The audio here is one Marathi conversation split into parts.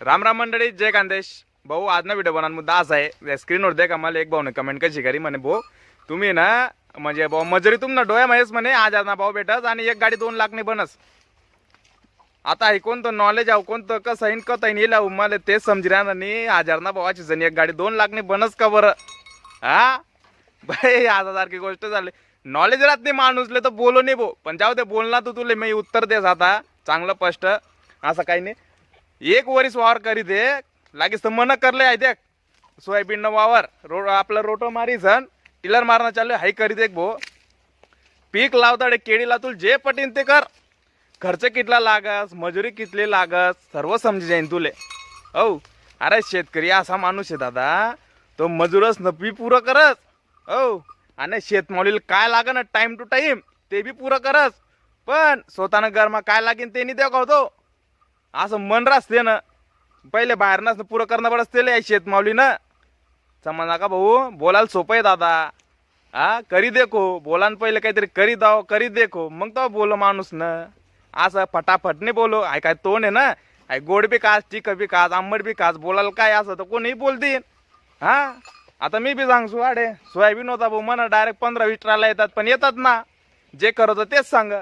राम राम मंडळी जय कांदेश. भाऊ आज ना व्हिडिओ बनवून मुद्दा असा आहे स्क्रीनवर दे का मला एक भाऊने कमेंट कशी करी म्हणे भाऊ. तुम्ही ना म्हणजे भाऊ मजुरी तुम ना डोळ्या महेस म्हणे आज आज ना भाऊ भेटस आणि एक गाडी दोन लाख नाही बनस. आता हे कोणतं नॉलेज आहो कोणतं कसं आहे कत आहे येईल मला तेच समजी राहणार नाही. हजार ना भावाची जण एक गाडी दोन लाख नाही बनस का बरं? हा बाई आजासारखी गोष्ट झाली. नॉलेज राहत नाही माणूसले तर बोलो नाही भाऊ. पण जाऊ दे बोलणार तू तुले मी उत्तर देस आता. चांगलं स्पष्ट. असं काही नाही. एक वरीस वावर करी दे. लागेच तर मन करले आहे देख. सोयाबीन वावर. रो आपलं रोटो मारी झन टिलर मारणं चालले हाय करी देख भो. पीक लावताडे केळीला तुला जे पटीन ते कर. खर्च कितला लागस मजुरी कितली लागस सर्व समजी जाईन तुले. औ अरे शेतकरी असा माणूस आहे दादा. तो मजूरच न बी पुरं करस. औ आणि शेतमालीला काय लागन टाइम टू टाइम ते बी पुरं करस. पण स्वतःनं गरमा काय लागेन ते नाही देखावतो. असं मन रासते ना पहिले बाहेरनंच पुरं करणं पडत ते शेतमावलीनं समजा का भाऊ बोलायला सोपं आहे दादा. हा करी देखो बोला पहिले काहीतरी करी दाव करी देखो. मग तो बोलो माणूस न असं फटाफट नाही बोलो. आय काय तोंड आहे ना? आय गोड बी काच चिक बी काच आंबट बी काच बोलायला काय असं तर कोणीही बोलतीन हा? आता मी बी सांगसू अडे सोयाबीन होता भाऊ म्हणा डायरेक्ट पंधरा वीस येतात पण येतात ना. जे करत तेच सांग.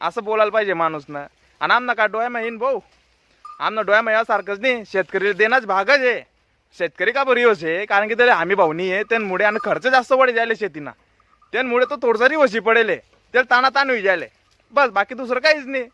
असं बोलायला पाहिजे माणूस ना आणि आमना का डोळ्या येईन भाऊ? आमना डोळ्या यासारखंच नाही. शेतकरी देणंच भागच आहे. शेतकरी का बरी आहे? कारण की त्याला आम्ही भावनी आहे. त्यांमुळे आणि खर्च जास्त वाढी जायला शेतीना. त्यांमुळे तो थोडसा रिवशी पडेल त्याला ताना ताण होई जायले बस बाकी दुसरं काहीच नाही.